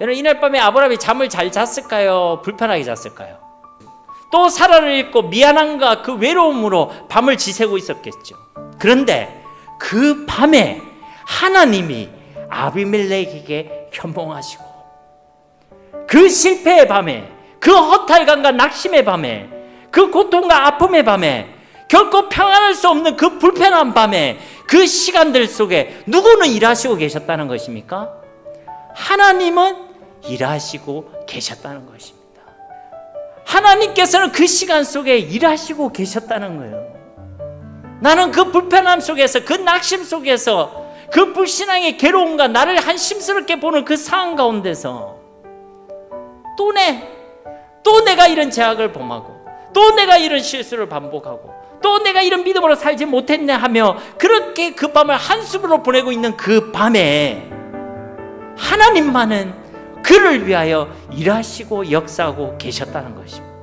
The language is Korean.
여러분 이날 밤에 아브라함이 잠을 잘 잤을까요? 불편하게 잤을까요? 또 사라를 잃고 미안함과 그 외로움으로 밤을 지새고 있었겠죠. 그런데 그 밤에 하나님이 아비멜렉에게 현몽하시고 그 실패의 밤에 그 허탈감과 낙심의 밤에 그 고통과 아픔의 밤에 결코 평안할 수 없는 그 불편한 밤에 그 시간들 속에 누구는 일하시고 계셨다는 것입니까? 하나님은 일하시고 계셨다는 것입니다. 하나님께서는 그 시간 속에 일하시고 계셨다는 거예요. 나는 그 불편함 속에서 그 낙심 속에서 그 불신앙의 괴로움과 나를 한심스럽게 보는 그 상황 가운데서 또 내, 또 내가 이런 제약을 범하고 또 내가 이런 실수를 반복하고 또 내가 이런 믿음으로 살지 못했네 하며 그렇게 그 밤을 한숨으로 보내고 있는 그 밤에 하나님만은 그를 위하여 일하시고 역사하고 계셨다는 것입니다.